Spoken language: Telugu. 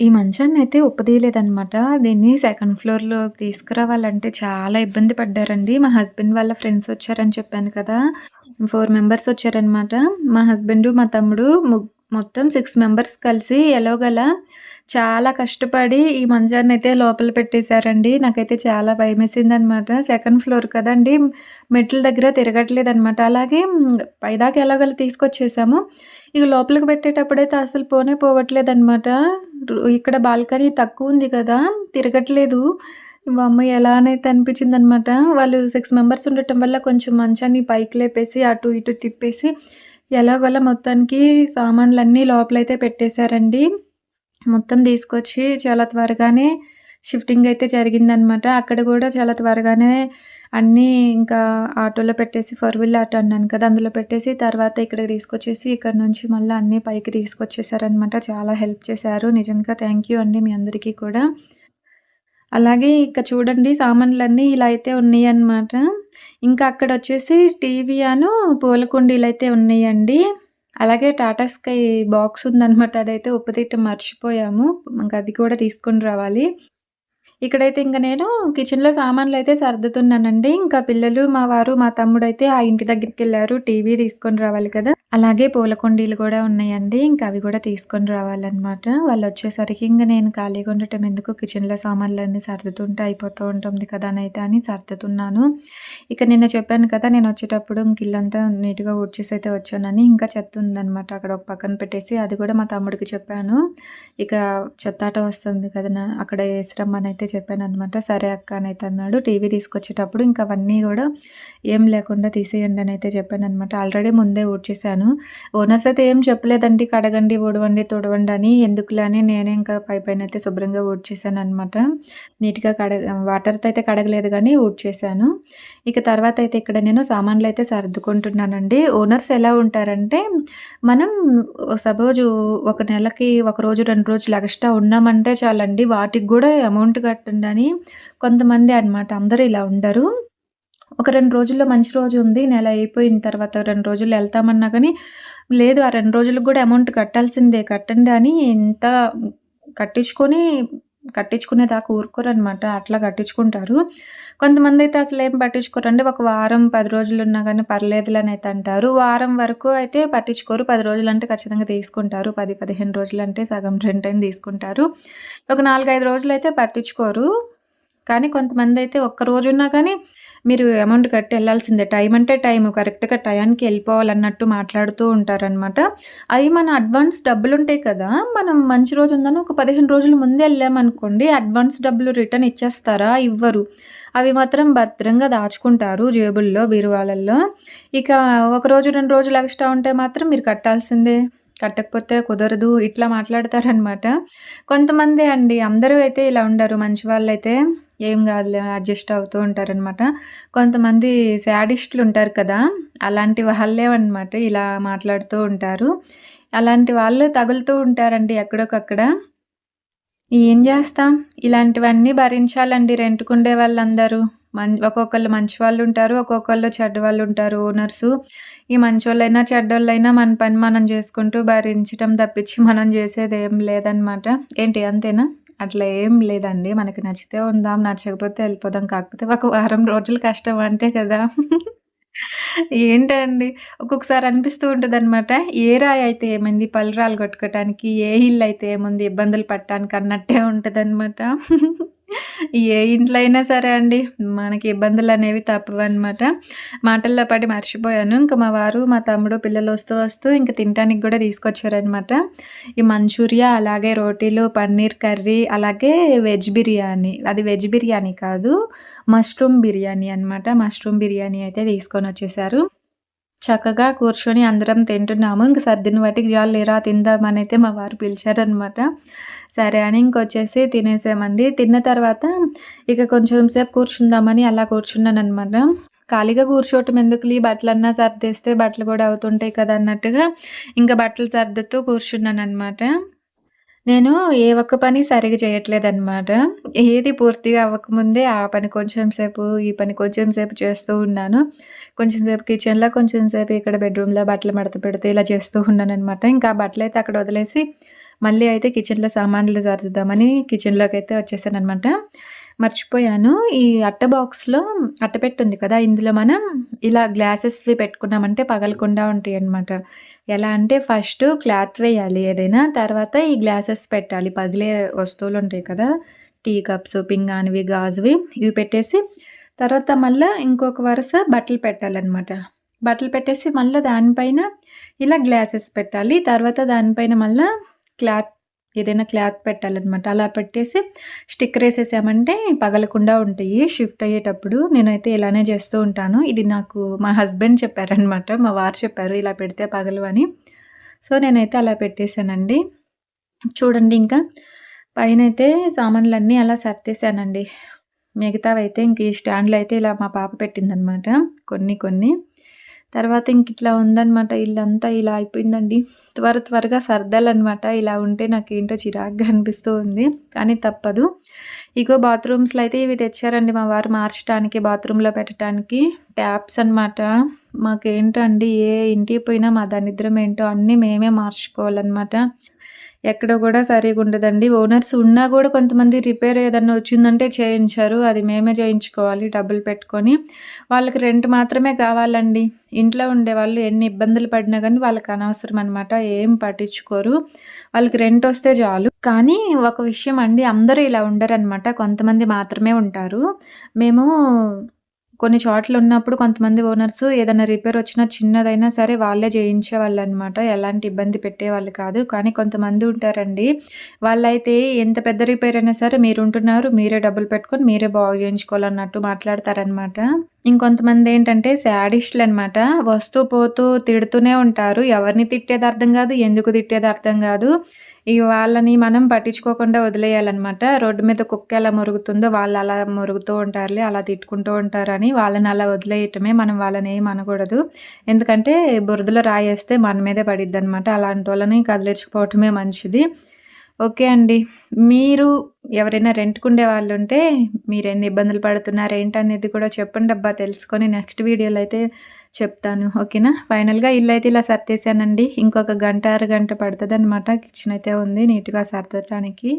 ఈ మంచాన్ని అయితే ఒప్పదీయలేదనమాట. దీన్ని సెకండ్ ఫ్లోర్లో తీసుకురావాలంటే చాలా ఇబ్బంది పడ్డారండి. మా హస్బెండ్ వాళ్ళ ఫ్రెండ్స్ వచ్చారని చెప్పాను కదా! ఫోర్ మెంబర్స్ వచ్చారనమాట. మా హస్బెండ్ మా తమ్ముడు మొత్తం సిక్స్ మెంబర్స్ కలిసి ఎలాగల చాలా కష్టపడి ఈ మంచాన్నయితే లోపల పెట్టేశారండి. నాకైతే చాలా భయమేసిందనమాట. సెకండ్ ఫ్లోర్ కదండీ! మెట్ల దగ్గర తిరగట్లేదనమాట. అలాగే పైదాకా ఎలాగోలా తీసుకొచ్చేసాము. ఇక లోపలికి పెట్టేటప్పుడైతే అసలు పోనే పోవట్లేదు అనమాట ఇక్కడ బాల్కనీ తక్కువ ఉంది కదా! తిరగట్లేదు. అమ్మ ఎలా అనిపించింది అనిపించిందనమాట. వాళ్ళు సిక్స్ మెంబర్స్ ఉండటం వల్ల కొంచెం మంచాన్ని పైకి లేపేసి, అటు ఇటు తిప్పేసి, ఎలాగోలా మొత్తానికి సామాన్లన్నీ లోపలైతే పెట్టేశారండి. మొత్తం తీసుకొచ్చి చాలా త్వరగానే షిఫ్టింగ్ అయితే జరిగిందనమాట. అక్కడ కూడా చాలా త్వరగానే అన్నీ ఇంకా ఆటోలో పెట్టేసి ఫోర్ వీల్ ఆటో అన్నాను కదా! అందులో పెట్టేసి తర్వాత ఇక్కడికి తీసుకొచ్చేసి ఇక్కడ నుంచి మళ్ళీ అన్నీ పైకి తీసుకొచ్చేసారనమాట. చాలా హెల్ప్ చేశారు. నిజంగా థ్యాంక్ యూ అండి మీ అందరికీ కూడా. అలాగే ఇక చూడండి సామాన్లన్నీ ఇలా అయితే ఉన్నాయన్నమాట. ఇంకా అక్కడ వచ్చేసి టీవీ అను పూల అయితే ఉన్నాయండి. అలాగే టాటా స్కై బాక్స్ ఉందనమాట. అదైతే ఉప్పదీయటం మర్చిపోయాము. ఇంకా అది కూడా తీసుకొని రావాలి. ఇక్కడైతే ఇంకా నేను కిచెన్‌లో సామాన్లయితే సర్దుతున్నానండి. ఇంకా పిల్లలు, మా వారు, మా తమ్ముడైతే ఆ ఇంటి దగ్గరికి వెళ్ళారు టీవీ తీసుకొని రావాలి కదా! అలాగే పూల కుండీలు కూడా ఉన్నాయండి. ఇంకా అవి కూడా తీసుకొని రావాలన్నమాట వాళ్ళు వచ్చేసరికి ఇంకా నేను ఖాళీగా ఉండటం ఎందుకు కిచెన్‌లో సామాన్లన్నీ సర్దుతుంటే అయిపోతూ ఉంటుంది కదా! అయితే అని సర్దుతున్నాను. ఇక నిన్న చెప్పాను కదా! నేనొచ్చేటప్పుడు ఇంక ఇల్లంతా నీట్‌గా ఊడ్చేసి అయితే వచ్చానని. ఇంకా చెత్త ఉందనమాట. అక్కడ ఒక పక్కన పెట్టేసి అది కూడా మా తమ్ముడికి చెప్పాను. ఇక చెత్తాట వస్తుంది కదా! అక్కడ వేసిరమ్మని అయితే చెప్పాను అనమాట సరే అక్క అనైతే అన్నాడు. టీవీ తీసుకొచ్చేటప్పుడు ఇంకా అవన్నీ కూడా ఏం లేకుండా తీసేయండి అని అయితే చెప్పాను అనమాట ఆల్రెడీ ముందే ఊడ్చేసాను. ఓనర్స్ అయితే ఏం చెప్పలేదండి. కడగండి, ఊడవండి, తుడవండి అని. ఎందుకులే అని నేనే ఇంకా పైపైనైతే శుభ్రంగా ఊడ్చేసాననమాట. నీట్‌గా కడగ వాటర్‌తో అయితే కడగలేదు కానీ ఊడ్చేసాను. ఇక తర్వాత అయితే ఇక్కడ నేను సామాన్లు అయితే సర్దుకుంటున్నానండి. ఓనర్స్ ఎలా ఉంటారంటే మనం సపోజ్ ఒక నెలకి ఒక రోజు, రెండు రోజులు ఎక్స్‌ట్రా ఉన్నామంటే చాలండి వాటికి కూడా అమౌంట్ ఉండని కొంతమంది అనమాట. అందరూ ఇలా ఉండరు. ఒక రెండు రోజుల్లో మంచి రోజు ఉంది. నెల అయిపోయిన తర్వాత రెండు రోజులు వెళ్తామన్నా కానీ లేదు ఆ రెండు రోజులకు కూడా అమౌంట్ కట్టాల్సిందే కట్టండి అని ఇంత కట్టించుకొని కట్టించుకునేదాకా ఊరుకోరనమాట. అట్లా కట్టించుకుంటారు. కొంతమంది అయితే అసలేం పట్టించుకోరండి. ఒక వారం, పది రోజులు ఉన్నా కానీ పర్లేదులని అయితే అంటారు. వారం వరకు అయితే పట్టించుకోరు. పది రోజులు అంటే ఖచ్చితంగా తీసుకుంటారు. పది పదిహేను రోజులు అంటే సగం రెంటైనా తీసుకుంటారు. ఒక నాలుగైదు రోజులు అయితే పట్టించుకోరు. కానీ కొంతమంది అయితే ఒక్క రోజున్నా కానీ మీరు అమౌంట్ కట్టి వెళ్ళాల్సిందే టైం అంటే టైం కరెక్ట్‌గా టయానికి వెళ్ళిపోవాలన్నట్టు మాట్లాడుతూ ఉంటారనమాట. అవి మన అడ్వాన్స్ డబ్బులుంటాయి కదా! మనం మంచి రోజు ఉందని ఒక 15 రోజుల ముందే వెళ్ళామనుకోండి అడ్వాన్స్ డబ్బులు రిటర్న్ ఇచ్చేస్తారా? ఇవ్వరు. అవి మాత్రం భద్రంగా దాచుకుంటారు జేబుల్లో, బీరువాలల్లో. ఇక ఒక రోజు, రెండు రోజులు ఎక్స్‌ట్రా ఉంటే మాత్రం మీరు కట్టాల్సిందే. కట్టకపోతే కుదరదు. ఇట్లా మాట్లాడతారనమాట. కొంతమంది అండి. అందరూ అయితే ఇలా ఉండరు. మంచి వాళ్ళైతే ఏం కాదులే అడ్జస్ట్ అవుతూ ఉంటారనమాట. కొంతమంది శాడిస్టులు ఉంటారు కదా! అలాంటి వాళ్ళే అనమాట ఇలా మాట్లాడుతూ ఉంటారు. అలాంటి వాళ్ళు తగులుతూ ఉంటారండి ఎక్కడోకక్కడ. ఏం చేస్తాం ఇలాంటివన్నీ భరించాలండి రెంట్‌కుండే వాళ్ళందరూ. మన్ ఒక్కొక్కళ్ళు ఉంటారు ఒక్కొక్కళ్ళు చెడ్డవాళ్ళుంటారు ఓనర్సు. ఈ మంచోళ్ళైనా, చెడ్డోళ్ళైనా మన పని మనం చేసుకుంటూ భరించడం తప్పించి మనం జేసేదేం లేదనమాట. ఏంటి అంతేనా? అట్లా ఏం లేదండి. మనకి నచ్చితే ఉందాం, నచ్చకపోతే వెళ్ళిపోదాం కాకపోతే ఒక వారం రోజులు కష్టం అంతే కదా! ఏంటండి ఒక్కొక్కసారి అనిపిస్తూ ఉంటదనమాట. ఏ రాయి అయితే ఏమైంది పలురాలు కొట్టుకోవటానికి, ఏ ఇల్లయితే ఏముంది ఇబ్బందులు పట్టడానికి అన్నట్టే ఉంటదనమాట. ఏ ఇంట్లో అయినా సరే అండి మనకి ఇబ్బందులు అనేవి తప్పవనమాట. మాటల్లో పడి మర్చిపోయాను. ఇంకా మా వారు, మా తమ్ముడు, పిల్లలు వస్తూ వస్తూ ఇంకా తినడానికి కూడా తీసుకొచ్చారనమాట. ఈ మంచూరియా, అలాగే రోటీలు, పన్నీర్ కర్రీ, అలాగే వెజ్ బిర్యానీ. అది వెజ్ బిర్యానీ కాదు. మష్రూమ్ బిర్యానీ అనమాట. మష్రూమ్ బిర్యానీ అయితే తీసుకొని వచ్చేసారు చక్కగా కూర్చొని అందరం తింటున్నాము. ఇంక సర్దిన వాటికి తిందామని అయితే మా వారు పిలిచారనమాట. సరే అని ఇంకొచ్చేసి తినేసామండి. తిన్న తర్వాత ఇక కొంచెం సేపు కూర్చుందామని అలా కూర్చున్నాను అనమాట ఖాళీగా కూర్చోవటం ఎందుకులే బట్టలన్నా సర్దేస్తే బట్టలు కూడా అవుతుంటాయి కదా! అన్నట్టుగా ఇంకా బట్టలు సర్దుతూ కూర్చున్నాను అనమాట నేను ఏ ఒక్క పని సరిగ్గా చేయట్లేదన్నమాట ఏది పూర్తిగా అవ్వకముందే ఆ పని కొంచెం సేపు, ఈ పని కొంచెం సేపు చేస్తూ ఉన్నాను. కొంచెం సేపు కిచెన్‌లో, కొంచెం సేపు ఇక్కడ బెడ్‌రూమ్‌లో బట్టలు మడత పెడుతూ ఇలా చేస్తూ ఉన్నాను అనమాట ఇంకా ఆ బట్టలైతే అక్కడ వదిలేసి మళ్ళీ అయితే కిచెన్‌లో సామాన్లు సర్దుదామని అయితే వచ్చేసాననమాట. మర్చిపోయాను. ఈ అట్ట బాక్స్‌లో అట్టపెట్టు ఉంది కదా! ఇందులో మనం ఇలా గ్లాసెస్‌వి పెట్టుకున్నామంటే పగలకుండా ఉంటాయి అనమాట ఎలా అంటే ఫస్ట్ క్లాత్ వేయాలి ఏదైనా. తర్వాత ఈ గ్లాసెస్ పెట్టాలి. పగిలే వస్తువులు ఉంటాయి కదా! టీ కప్స్, పింగానివి గాజువి ఇవి పెట్టేసి తర్వాత మళ్ళీ ఇంకొక వరుస బట్టలు పెట్టాలన్నమాట బట్టలు పెట్టేసి మళ్ళీ దానిపైన ఇలా గ్లాసెస్ పెట్టాలి. తర్వాత దానిపైన మళ్ళీ క్లాత్ ఏదైనా క్లాత్ పెట్టాలన్నమాట అలా పెట్టేసి స్టిక్కర్ వేసేసామంటే పగలకుండా ఉంటాయి షిఫ్ట్ అయ్యేటప్పుడు. నేనైతే ఇలానే చేస్తూ ఉంటాను. ఇది నాకు మా హస్బెండ్ చెప్పారనమాట. మా వారు చెప్పారు ఇలా పెడితే పగలవని. సో, నేనైతే అలా పెట్టేసానండి. చూడండి ఇంకా పైన అయితే సామాన్లన్నీ అలా సర్దేశానండి. మిగతావైతే ఇంక ఈ స్టాండ్‌లో అయితే ఇలా మా పాప పెట్టిందనమాట. కొన్ని కొన్ని. తర్వాత ఇంకిట్లా ఉందనమాట. ఇల్లంతా ఇలా అయిపోయిందండి. త్వర త్వరగా సర్దాలన్నమాట ఇలా ఉంటే నాకు ఏంటో చిరాకుగా అనిపిస్తూ ఉంది. కానీ తప్పదు. ఇగో బాత్రూమ్స్‌లో అయితే ఇవి తెచ్చారండి మా వారు మార్చటానికి, బాత్రూంలో పెట్టటానికి. ట్యాప్స్ అనమాట. మాకేంటండి ఏ ఇంటికి పోయినా మా దరిద్రం ఏంటో అన్నీ మేమే మార్చుకోవాలన్నమాట ఎక్కడ కూడా సరిగుండదండి. ఓనర్స్ ఉన్నా కూడా కొంతమంది రిపేర్ ఏదన్నా వచ్చిందంటే చేయించారు అది మేమే చేయించుకోవాలి డబ్బులు పెట్టుకొని. వాళ్ళకి రెంట్ మాత్రమే కావాలండి. ఇంట్లో ఉండే వాళ్ళు ఎన్ని ఇబ్బందులు పడినా కానీ వాళ్ళకి అనవసరం అనమాట. ఏం పట్టించుకోరు. వాళ్ళకి రెంట్ వస్తే చాలు. కానీ ఒక విషయం అండి అందరూ ఇలా ఉండరనమాట. కొంతమంది మాత్రమే ఉంటారు. మేము కొన్ని చోట్ల ఉన్నప్పుడు కొంతమంది ఓనర్స్ ఏదైనా రిపేర్ వచ్చినా చిన్నదైనా సరే వాళ్ళే చేయించేవాళ్ళనమాట. ఎలాంటి ఇబ్బంది పెట్టేవాళ్ళు కాదు. కానీ కొంతమంది ఉంటారండి. వాళ్ళైతే ఎంత పెద్ద రిపేర్ అయినా సరే మీరుంటున్నారు, మీరే డబ్బులు పెట్టుకొని మీరే బాగు చేయించుకోవాలన్నట్టు మాట్లాడతారనమాట. ఇంకొంతమంది ఏంటంటే శాడిస్టులనమాట. వస్తూ పోతూ తిడుతూనే ఉంటారు. ఎవరిని తిట్టేది అర్థం కాదు. ఎందుకు తిట్టేది అర్థం కాదు. ఈ వాళ్ళని మనం పట్టించుకోకుండా వదిలేయాలన్నమాట రోడ్డు మీద కుక్క ఎలా మురుగుతుందో వాళ్ళు అలా మురుగుతూ ఉంటారులే, అలా తిట్టుకుంటూ ఉంటారని వాళ్ళని అలా వదిలేయటమే. మనం వాళ్ళని ఏం అనకూడదు. ఎందుకంటే బురదలో రాయేస్తే మన మీదే పడిద్ది అనమాట అలాంటి వాళ్ళని కదిలించుకోవటమే మంచిది. ఓకే అండి. మీరు ఎవరైనా రెంట్‌కుండే వాళ్ళుంటే మీరెన్ని ఇబ్బందులు పడుతున్నారు ఏంటనేది కూడా చెప్పండి అబ్బా తెలుసుకొని నెక్స్ట్ వీడియోలో అయితే చెప్తాను. ఓకేనా? ఫైనల్‌గా ఇల్లు అయితే ఇలా సర్దేశానండి. ఇంకొక గంట, అరగంట పడతదనమాట. కిచెన్ అయితే ఉంది నీట్‌గా సర్దటానికి.